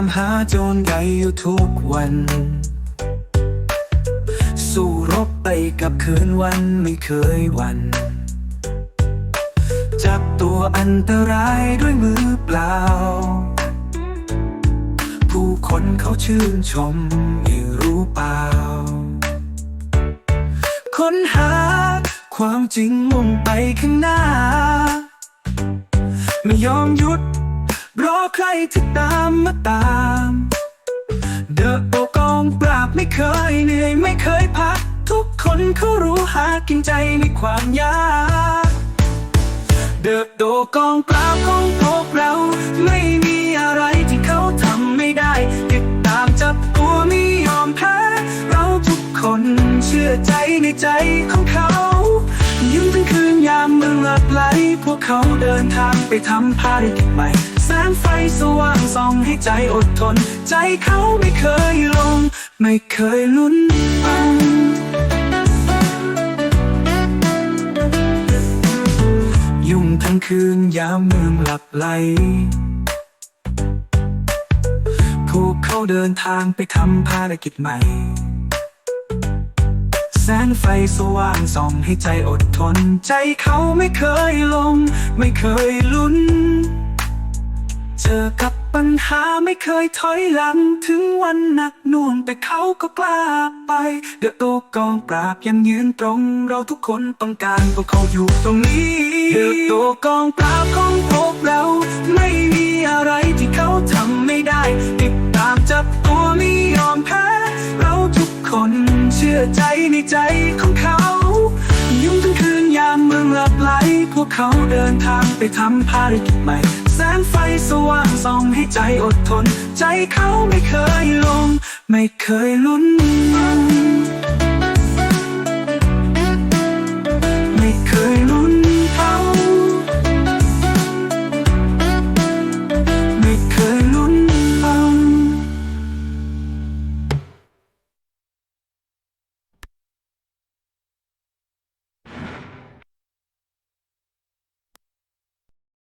ามหาโจรใหญ่อยู่ทุกวัน สู้รบไปกับคืนวันไม่เคยวัน จับตัวอันตรายด้วยมือเปล่า ผู้คนเขาชื่นชมไม่รู้เปล่า ค้นหาความจริงมุ่งไปข้างหน้า ไม่ยอมหยุด รอใครที่ตามมาตาม เดอะโอกองปราบไม่เคยเหนื่อยไม่เคยพัก ทุกคนเขารู้หากินใจในความยาก เดอะโดกองปราบของพวกเรา ไม่มีอะไรที่เขาทำไม่ได้ติดตามจับตัวไม่ยอมแพ้ เราทุกคนเชื่อใจในใจของเขายิ่งทั้งคืนยามเมืองหลับไหล พวกเขาเดินทางไปทำภารกิจใหม่ สงไฟสว่างส่องให้ใจอดทน ใจเขาไม่เคยลง ไม่เคยลุ้นยุ่งทั้งคืนยามเมืองหลับไหลพวกเขาเดินทางไปทำภารกิจใหม่ แสงไฟสว่างส่องให้ใจอดทน ใจเขาไม่เคยลง ไม่เคยลุ้น เจอกับปัญหาไม่เคยถอยหลัง ถึงวันหนักหน่วงแต่เขาก็กล้าไป เดอะโตกองปราบยังยืนตรง เราทุกคนต้องการพวกเขาอยู่ตรงนี้เดอะโตกองปราบของพวกเรา ไม่มีอะไรที่เขาทำไม่ได้ ติดตามจับตัวไม่ยอมแพ้ เราทุกคนเชื่อใจในใจของเขายุ่งทั้งคืนยามเมืองหลับไหลพวกเขาเดินทางไปทำภารกิจใหม่ ใจอดทน ใจเขาไม่เคยลง ไม่เคยลุ้น